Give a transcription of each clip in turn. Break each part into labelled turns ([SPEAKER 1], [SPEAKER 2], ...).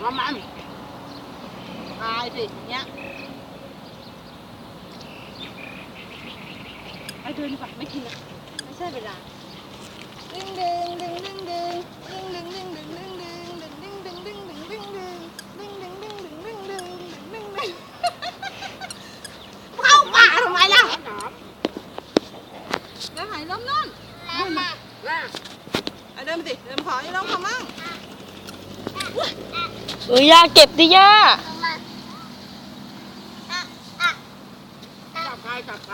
[SPEAKER 1] Ngon mà ăn
[SPEAKER 2] Ai thì nhá Ai đưa Đừng đừng đừng đừng đừng Đừng
[SPEAKER 3] đừng đừng đừng đừng
[SPEAKER 2] แล้วหายล้มนั่น
[SPEAKER 3] น่ะ
[SPEAKER 2] เอาเดินไปสิเดินขอให้ล้มเขามั่ง
[SPEAKER 4] เออย่าเก็บดิย่า
[SPEAKER 3] จับไปจับไป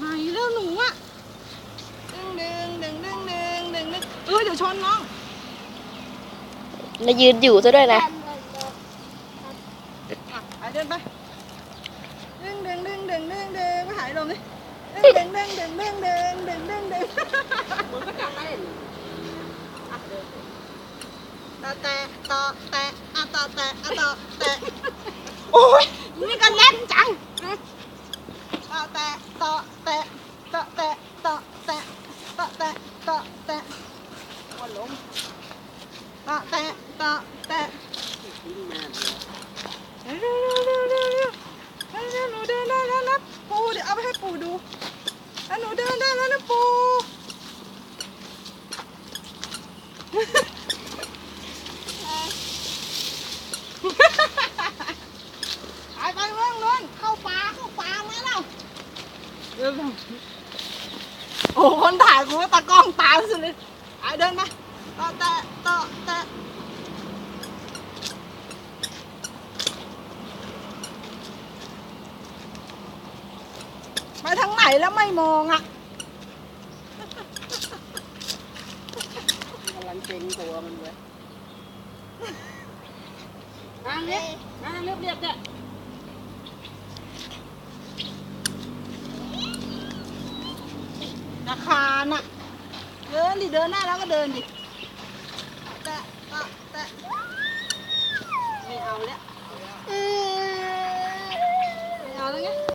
[SPEAKER 2] หายแล้วหนูอะ
[SPEAKER 1] ดึงดึงดึงดึงดึงดึงดึง
[SPEAKER 2] เออเดี๋ยวชนน้อง
[SPEAKER 4] แล้วยืนอยู่ซะด้วยนะ
[SPEAKER 2] อะไปเดินไป
[SPEAKER 1] ดึงดึงดึงดึงดึง ดึง
[SPEAKER 2] ไปหายลมดิ
[SPEAKER 1] ดึงดึงดึงดึงดึงดึงดึงดึง
[SPEAKER 3] มันก็จับได้
[SPEAKER 1] ต่อแตะต่อแตะอะต่อ ปให้ปูดูแล้วหนูเดินได้แล้วนะปู
[SPEAKER 2] ไปไปเมืองนนเข้าป่าเข้าป่ามาแล้วเดินไปโอ้คนถ่ายกูก็ตากล้องตามสุดเลยไปเดินมา
[SPEAKER 1] ต่อแตะต่อแต
[SPEAKER 2] ไปทางไหนแล้วไม่มองอะ
[SPEAKER 3] กำลังเจงตัวมันเลยทางนี้ทางเรียบเรียบเนี่ย
[SPEAKER 2] ราคาน่ะเดินดิเดินได้แล้วก็เดินดิ
[SPEAKER 1] แตะต่อแตะ
[SPEAKER 2] ไม่เอาแล้ว